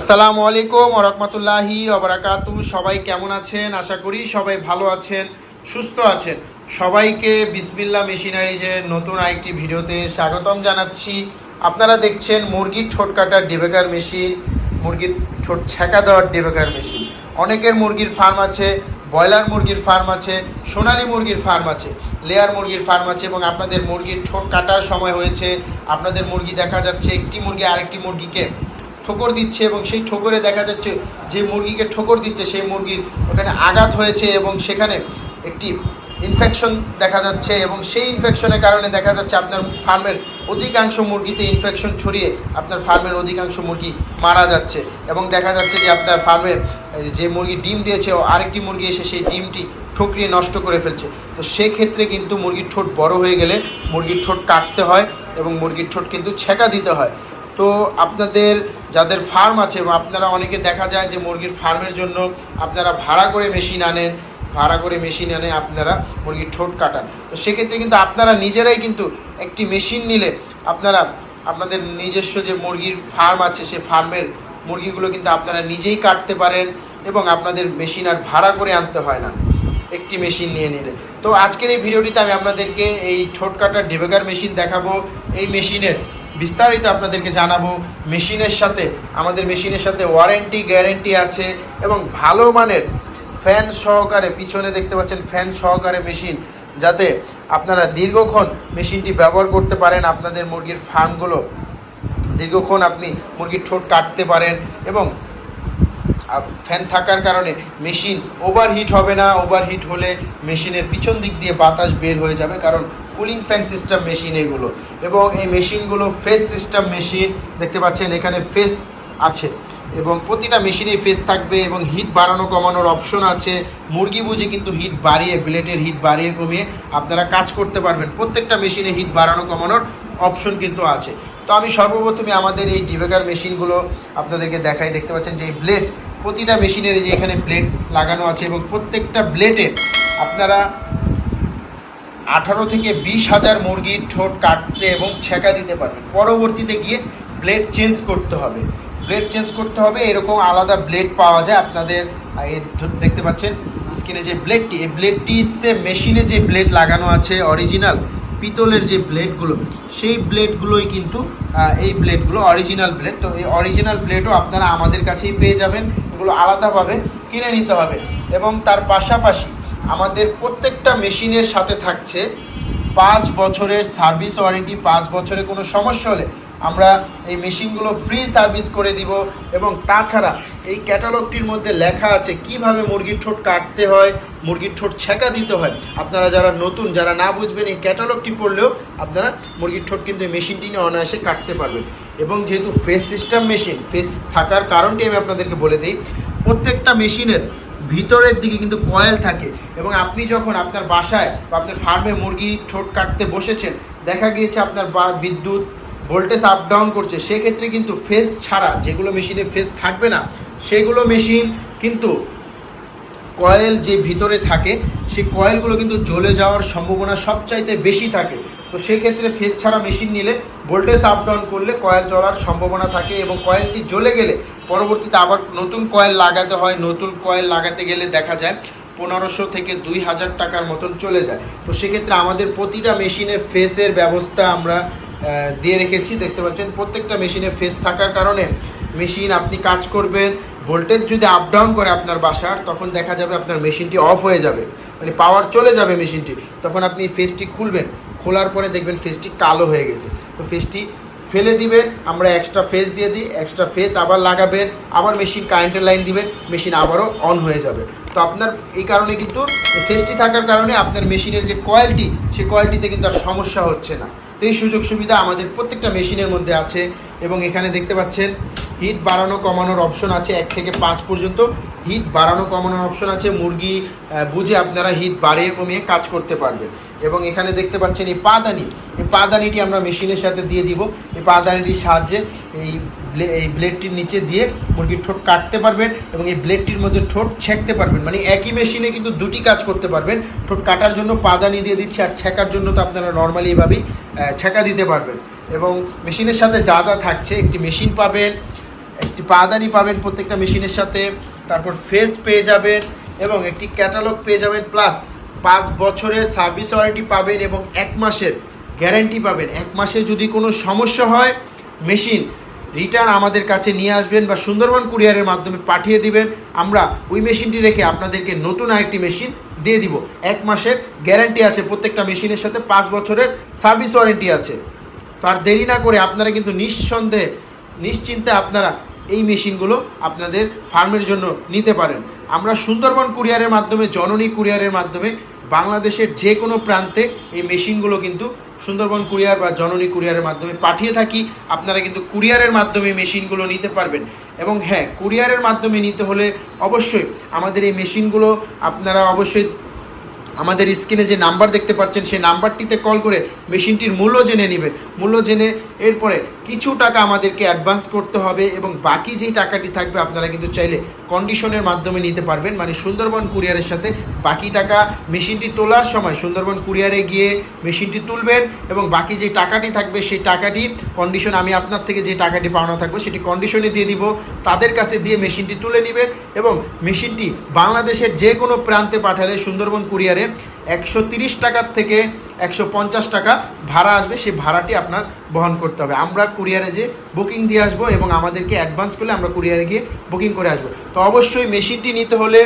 আসসালামু আলাইকুম রহমতুল্লাহি অবরাকাতু সবাই কেমন আছেন? আশা করি সবাই ভালো আছেন, সুস্থ আছেন। সবাইকে বিসমিল্লা মেশিনারিজের নতুন আরেকটি ভিডিওতে স্বাগতম জানাচ্ছি। আপনারা দেখছেন মুরগির ঠোঁট কাটার ডেবেকার মেশিন, মুরগির ঠোঁট ছ্যাঁকা দেওয়ার ডেবেকার মেশিন। অনেকের মুরগির ফার্ম আছে, ব্রয়লার মুরগির ফার্ম আছে, সোনালী মুরগির ফার্ম আছে, লেয়ার মুরগির ফার্ম আছে এবং আপনাদের মুরগির ঠোঁট কাটার সময় হয়েছে। আপনাদের মুরগি দেখা যাচ্ছে, একটি মুরগি আরেকটি মুরগিকে ঠোকর দিচ্ছে এবং সেই ঠোকরে দেখা যাচ্ছে যে মুরগিকে ঠোকর দিচ্ছে, সেই মুরগির ওখানে আঘাত হয়েছে এবং সেখানে একটি ইনফেকশন দেখা যাচ্ছে এবং সেই ইনফেকশনের কারণে দেখা যাচ্ছে আপনার ফার্মের অধিকাংশ মুরগিতে ইনফেকশন ছড়িয়ে আপনার ফার্মের অধিকাংশ মুরগি মারা যাচ্ছে এবং দেখা যাচ্ছে যে আপনার ফার্মে যে মুরগি ডিম দিয়েছে আরেকটি মুরগি এসে সেই ডিমটি ঠকরিয়ে নষ্ট করে ফেলছে। তো সেক্ষেত্রে কিন্তু মুরগির ঠোঁট বড় হয়ে গেলে মুরগির ঠোঁট কাটতে হয় এবং মুরগির ঠোঁট কিন্তু ছেঁকা দিতে হয়। তো আপনাদের যাদের ফার্ম আছে আপনারা অনেকে দেখা যায় যে মুরগির ফার্মের জন্য আপনারা ভাড়া করে মেশিন আনেন, ভাড়া করে মেশিন আনে, আপনারা মুরগির ঠোঁট কাটান। তো সেক্ষেত্রে কিন্তু আপনারা নিজেরাই কিন্তু একটি মেশিন নিলে আপনারা, আপনাদের নিজস্ব যে মুরগির ফার্ম আছে সে ফার্মের মুরগিগুলো কিন্তু আপনারা নিজেই কাটতে পারেন এবং আপনাদের মেশিন আর ভাড়া করে আনতে হয় না। একটি মেশিন নিয়ে নিলে। তো আজকের এই ভিডিওটিতে আমি আপনাদেরকে এই ছোট কাটার ডেবেকার মেশিন দেখাবো। এই মেশিনের বিস্তারিত আপনাদেরকে জানাব মেশিনের সাথে, আমাদের মেশিনের সাথে ওয়ারেন্টি, গ্যারেন্টি আছে এবং ভালো মানের ফ্যান সহকারে, পিছনে দেখতে পাচ্ছেন ফ্যান সহকারে মেশিন, যাতে আপনারা দীর্ঘক্ষণ মেশিনটি ব্যবহার করতে পারেন, আপনাদের মুরগির ফার্মগুলো দীর্ঘক্ষণ আপনি মুরগির ঠোঁট কাটতে পারেন এবং ফ্যান থাকার কারণে মেশিন ওভারহিট হবে না ওভারহিট হলে মেশিনের পিছন দিক দিয়ে বাতাস বের হয়ে যাবে, কারণ কুলিং ফ্যান সিস্টেম মেশিন এগুলো। এবং এই মেশিনগুলো ফেস সিস্টেম মেশিন দেখতে পাচ্ছেন এখানে ফেস আছে। এবং প্রতিটা মেশিনেই ফেস থাকবে এবং হিট বাড়ানো, কমানোর অপশন আছে। মুরগি বুঝে কিন্তু হিট বাড়িয়ে ব্লেডের হিট বাড়িয়ে, কমিয়ে আপনারা কাজ করতে পারবেন। প্রত্যেকটা মেশিনে হিট বাড়ানো, কমানোর অপশন কিন্তু আছে। তো আমি সর্বপ্রথমে আমাদের এই ডিবেকার মেশিনগুলো আপনাদেরকে দেখাই। দেখতে পাচ্ছেন যে এই ব্লেড প্রতিটা মেশিনের যে এখানে ব্লেড লাগানো আছে এবং প্রত্যেকটা ব্লেডে আপনারা আঠারো থেকে বিশ হাজার মুরগির ঠোঁট কাটতে এবং ছেঁকা দিতে পারবেন পরবর্তীতে গিয়ে ব্লেড চেঞ্জ করতে হবে। ব্লেড চেঞ্জ করতে হবে, এরকম আলাদা ব্লেড পাওয়া যায় আপনাদের এর দেখতে পাচ্ছেন স্কিনে যে ব্লেডটি, এই ব্লেডটি সে মেশিনে যে ব্লেড লাগানো আছে, অরিজিনাল পিতলের যে ব্লেডগুলো, সেই ব্লেডগুলোই কিন্তু এই ব্লেডগুলো অরিজিনাল ব্লেড। তো এই অরিজিনাল ব্লেডও আপনারা আমাদের কাছেই পেয়ে যাবেন, এগুলো আলাদাভাবে কিনে নিতে হবে। এবং তার পাশাপাশি আমাদের প্রত্যেকটা মেশিনের সাথে থাকছে। পাঁচ বছরের সার্ভিস ওয়ারেন্টি, পাঁচ বছরে কোনো সমস্যা হলে আমরা এই মেশিনগুলো ফ্রি সার্ভিস করে দিব এবং তাছাড়া এই ক্যাটালগটির মধ্যে লেখা আছে কীভাবে মুরগির ঠোঁট কাটতে হয়, মুরগির ঠোঁট ছেঁকা দিতে হয়। আপনারা যারা নতুন, যারা না বুঝবেন এই ক্যাটালগটি পড়লেও আপনারা মুরগির ঠোঁট কিন্তু এই মেশিনটি নিয়ে অনায়াসে কাটতে পারবেন। এবং যেহেতু ফেস সিস্টেম মেশিন, ফেস থাকার কারণটি আমি আপনাদেরকে বলে দিই, প্রত্যেকটা মেশিনের ভিতরের দিকে কিন্তু কয়েল থাকে এবং আপনি যখন আপনার বাসায় বা আপনার ফার্মে মুরগি ঠোঁট কাটতে বসেছেন, দেখা গিয়েছে আপনার বা, বিদ্যুৎ ভোল্টেজ আপ ডাউন করছে, সেক্ষেত্রে কিন্তু ফেস ছাড়া যেগুলো মেশিনে ফেস থাকবে না, সেগুলো মেশিন কিন্তু কয়েল যে ভিতরে থাকে, সেই কয়েলগুলো কিন্তু জ্বলে যাওয়ার সম্ভাবনা সবচাইতে বেশি থাকে। তো সেক্ষেত্রে ফেস ছাড়া মেশিন নিলে ভোল্টেজ আপ ডাউন করলে কয়েল জ্বলার সম্ভাবনা থাকে এবং কয়েলটি জ্বলে গেলে পরবর্তীতে আবার নতুন কয়েল লাগাতে হয়। নতুন কয়েল লাগাতে গেলে দেখা যায় পনেরোশো থেকে দুই হাজার টাকার মতন চলে যায়। তো সেক্ষেত্রে আমাদের প্রতিটা মেশিনে ফেসের ব্যবস্থা আমরা দিয়ে রেখেছি। দেখতে পাচ্ছেন প্রত্যেকটা মেশিনে ফেস থাকার কারণে মেশিন আপনি কাজ করবেন। ভোল্টেজ যদি আপ ডাউন করে আপনার বাসার, তখন দেখা যাবে আপনার মেশিনটি অফ হয়ে যাবে। মানে পাওয়ার চলে যাবে মেশিনটি তখন আপনি ফেসটি খুলবেন, খোলার পরে দেখবেন ফেসটি কালো হয়ে গেছে। তো ফেসটি ফেলে দিবেন, আমরা এক্সট্রা ফেস দিয়ে দিই এক্সট্রা ফেস আবার লাগাবেন, আবার মেশিন কারেন্টের লাইন দিবেন মেশিন আবারও অন হয়ে যাবে। তো আপনার এই কারণে কিন্তু ফেসটি থাকার কারণে আপনার মেশিনের যে কোয়ালিটি সেই কোয়ালিটিতে কিন্তু আর সমস্যা হচ্ছে না। তো এই সুযোগ সুবিধা আমাদের প্রত্যেকটা মেশিনের মধ্যে আছে এবং এখানে দেখতে পাচ্ছেন হিট বাড়ানো কমানোর অপশন আছে এক থেকে পাঁচ পর্যন্ত। হিট বাড়ানো কমানোর অপশন আছে। মুরগি বুঝে আপনারা হিট বাড়িয়ে কমিয়ে কাজ করতে পারবেন। এবং এখানে দেখতে পাচ্ছেন এই পাদানি। এই পাদানিটি আমরা মেশিনের সাথে দিয়ে দিব। এই পাদানিটির সাহায্যে এই এই ব্লেডটির নিচে দিয়ে মুরগির ঠোঁট কাটতে পারবেন এবং এই ব্লেডটির মধ্যে ঠোঁট ছেঁকতে পারবেন। মানে একই মেশিনে কিন্তু দুটি কাজ করতে পারবেন। ঠোঁট কাটার জন্য পাদানি দিয়ে দিচ্ছে আর ছেঁকার জন্য তো আপনারা নর্মালি এভাবেই ছেঁকা দিতে পারবেন। এবং মেশিনের সাথে যা যা থাকছে, একটি মেশিন পাবেন একটি পাদানি পাবেন প্রত্যেকটা মেশিনের সাথে, তারপর ফেস পেয়ে যাবেন এবং একটি ক্যাটালগ পেয়ে যাবেন প্লাস পাঁচ বছরের সার্ভিস ওয়ারেন্টি পাবেন এবং এক মাসের গ্যারেন্টি পাবেন। এক মাসে যদি কোনো সমস্যা হয় মেশিন রিটার্ন আমাদের কাছে নিয়ে আসবেন বা সুন্দরবন কুরিয়ারের মাধ্যমে পাঠিয়ে দিবেন। আমরা ওই মেশিনটি রেখে আপনাদেরকে নতুন আরেকটি মেশিন দিয়ে দিব। এক মাসের গ্যারান্টি আছে প্রত্যেকটা মেশিনের সাথে, পাঁচ বছরের সার্ভিস ওয়ারেন্টি আছে। তো আর দেরি না করে আপনারা কিন্তু নিঃসন্দেহে, নিশ্চিন্তে আপনারা এই মেশিনগুলো আপনাদের ফার্মের জন্য নিতে পারেন। আমরা সুন্দরবন কুরিয়ারের মাধ্যমে, জননী কুরিয়ারের মাধ্যমে বাংলাদেশের যে কোনো প্রান্তে এই মেশিনগুলো কিন্তু সুন্দরবন কুরিয়ার বা জননী কুরিয়ারের মাধ্যমে পাঠিয়ে থাকি। আপনারা কিন্তু কুরিয়ারের মাধ্যমে মেশিনগুলো নিতে পারবেন। এবং হ্যাঁ কুরিয়ারের মাধ্যমে নিতে হলে অবশ্যই আমাদের এই মেশিনগুলো আপনারা অবশ্যই আমাদের স্ক্রিনে যে নাম্বার দেখতে পাচ্ছেন, সেই নাম্বারটিতে কল করে মেশিনটির মূল্য জেনে নেবেন। মূল্য জেনে এরপরে কিছু টাকা আমাদেরকে অ্যাডভান্স করতে হবে এবং বাকি যেই টাকাটি থাকবে আপনারা কিন্তু চাইলে কন্ডিশনের মাধ্যমে নিতে পারবেন। মানে সুন্দরবন কুরিয়ারের সাথে বাকি টাকা মেশিনটি তোলার সময় সুন্দরবন কুরিয়ারে গিয়ে মেশিনটি তুলবেন এবং বাকি যে টাকাটি থাকবে সেই টাকাটি কন্ডিশন আমি আপনার থেকে যে টাকাটি পাওনা থাকবে সেটি কন্ডিশনে দিয়ে দিব। তাদের কাছে দিয়ে মেশিনটি তুলে নেবেন এবং মেশিনটি বাংলাদেশের যে কোনো প্রান্তে পাঠালে সুন্দরবন কুরিয়ারে একশো টাকার থেকে একশো পঞ্চাশ টাকা ভাড়া আসবে, সেই ভাড়াটি আপনার বহন করতে হবে। আমরা কুরিয়ারে যে বুকিং দিয়ে আসব এবং আমাদেরকে অ্যাডভান্স করলে আমরা কুরিয়ারে গিয়ে বুকিং করে আসব। তো অবশ্যই মেশিনটি নিতে হলে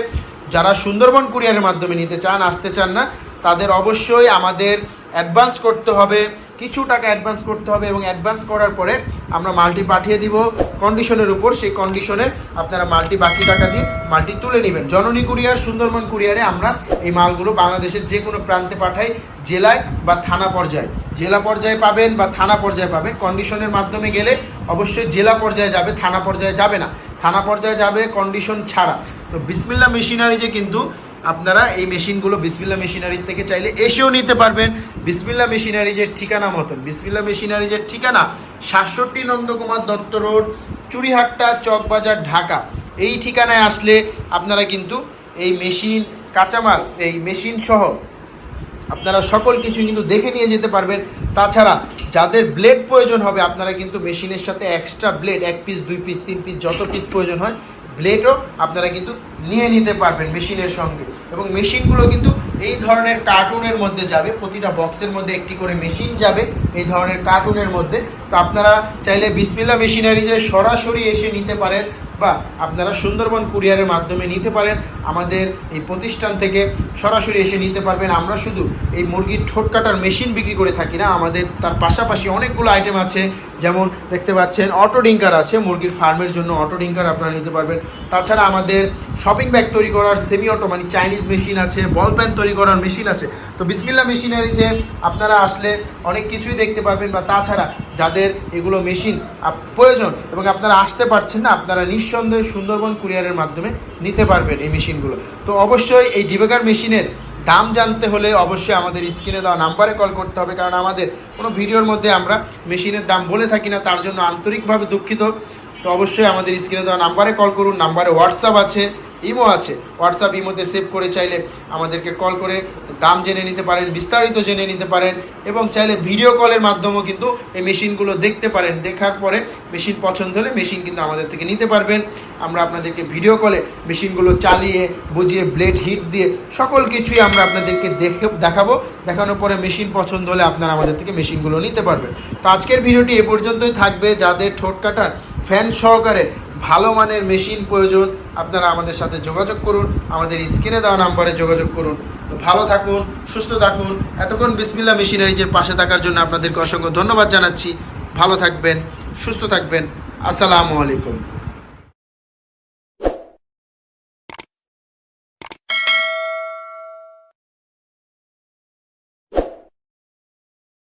যারা সুন্দরবন কুরিয়ারের মাধ্যমে নিতে চান, আসতে চান না, তাদের অবশ্যই আমাদের অ্যাডভান্স করতে হবে। কিছু টাকা অ্যাডভান্স করতে হবে এবং অ্যাডভান্স করার পরে আমরা মালটি পাঠিয়ে দিব। কন্ডিশনের উপর, সেই কন্ডিশনে আপনারা মালটি বাকি টাকা দিয়ে মালটি তুলে নেবেন। জননী কুরিয়ার, সুন্দরবন কুরিয়ারে আমরা এই মালগুলো বাংলাদেশের যে কোনো প্রান্তে পাঠাই, জেলায় বা থানা পর্যায়ে। জেলা পর্যায়ে পাবেন বা থানা পর্যায়ে পাবেন। কন্ডিশনের মাধ্যমে গেলে অবশ্যই জেলা পর্যায়ে যাবে, থানা পর্যায়ে যাবে না। থানা পর্যায়ে যাবে কন্ডিশন ছাড়া। তো বিসমিল্লা মেশিনারিজে কিন্তু আপনারা এই মেশিনগুলো বিসমিল্লা মেশিনারিজ থেকে চাইলে এসেও নিতে পারবেন। বিসমিল্লা মেশিনারিজের ঠিকানা মতন। বিসমিল্লা মেশিনারিজের ঠিকানা সাতষট্টি নন্দকুমার দত্ত রোড চুরিহাট্টা চকবাজার, ঢাকা। এই ঠিকানায় আসলে আপনারা কিন্তু এই মেশিন, কাঁচামাল, এই মেশিন সহ আপনারা সকল কিছু কিন্তু দেখে নিয়ে যেতে পারবেন। তাছাড়া যাদের ব্লেড প্রয়োজন হবে, আপনারা কিন্তু মেশিনের সাথে এক্সট্রা ব্লেড এক পিস দুই পিস তিন পিস যত পিস প্রয়োজন হয় ব্লেডও আপনারা কিন্তু নিয়ে নিতে পারবেন মেশিনের সঙ্গে। এবং মেশিনগুলো কিন্তু এই ধরনের কার্টুনের মধ্যে যাবে, প্রতিটা বক্সের মধ্যে একটি করে মেশিন যাবে এই ধরনের কার্টুনের মধ্যে। তো আপনারা চাইলে বিসমিল্লা মেশিনারিজে সরাসরি এসে নিতে পারেন বা আপনারা সুন্দরবন কুরিয়ারের মাধ্যমে নিতে পারেন। আমাদের এই প্রতিষ্ঠান থেকে সরাসরি এসে নিতে পারবেন। আমরা শুধু এই মুরগির ঠোঁট কাটার মেশিন বিক্রি করে থাকি না, আমাদের তার পাশাপাশি অনেকগুলো আইটেম আছে। যেমন দেখতে পাচ্ছেন অটো ডিঙ্কার আছে, মুরগির ফার্মের জন্য অটো ডিঙ্কার আপনারা নিতে পারবেন। তাছাড়া আমাদের শপিং ব্যাগ তৈরি করার সেমি অটো মানে চাইনিজ মেশিন আছে বল প্যান তৈরি করার মেশিন আছে। তো বিসমিল্লা মেশিনারি যে আপনারা আসলে অনেক কিছুই দেখতে পারবেন, বা তাছাড়া যাদের এগুলো মেশিন প্রয়োজন এবং আপনারা আসতে পারছেন না, আপনারা নিঃসন্দেহে সুন্দরবন কুরিয়ারের মাধ্যমে নিতে পারবেন এই মেশিনগুলো তো অবশ্যই এই ডিবেকার মেশিনের দাম জানতে হলে অবশ্যই আমাদের স্ক্রিনে দেওয়া নাম্বারে কল করতে হবে, কারণ আমাদের কোনো ভিডিওর মধ্যে আমরা মেশিনের দাম বলে থাকি না, তার জন্য আন্তরিকভাবে দুঃখিত। তো অবশ্যই আমাদের স্ক্রিনে দেওয়া নাম্বারে কল করুন, নাম্বারে হোয়াটসঅ্যাপ আছে। ইমো আছে হোয়াটসঅ্যাপ ইমোতে সেভ করে চাইলে আমাদেরকে কল করে দাম জেনে নিতে পারেন, বিস্তারিত জেনে নিতে পারেন এবং চাইলে ভিডিও কলের মাধ্যমেও কিন্তু এই মেশিনগুলো দেখতে পারেন। দেখার পরে মেশিন পছন্দ হলে মেশিন কিন্তু আমাদের থেকে নিতে পারবেন। আমরা আপনাদেরকে ভিডিও কলে মেশিনগুলো চালিয়ে, বুঝিয়ে ব্লেড হিট দিয়ে সকল কিছুই আমরা আপনাদেরকে দেখে দেখাবো। দেখানোর পরে মেশিন পছন্দ হলে আপনারা আমাদের থেকে মেশিনগুলো নিতে পারবেন। তো আজকের ভিডিওটি এ পর্যন্তই থাকবে। যাদের ঠোঁট কাটার ফ্যান সহকারে ভালো মানের মেশিন প্রয়োজন, আপনারা আমাদের সাথে যোগাযোগ করুন, আমাদের স্ক্রিনে দেওয়া নাম্বারে যোগাযোগ করুন। তো ভালো থাকুন, সুস্থ থাকুন। এতক্ষণ বিসমিল্লা মেশিনারিজের পাশে থাকার জন্য আপনাদেরকে অসংখ্য ধন্যবাদ জানাচ্ছি। ভালো থাকবেন, সুস্থ থাকবেন। আসসালামু আলাইকুম।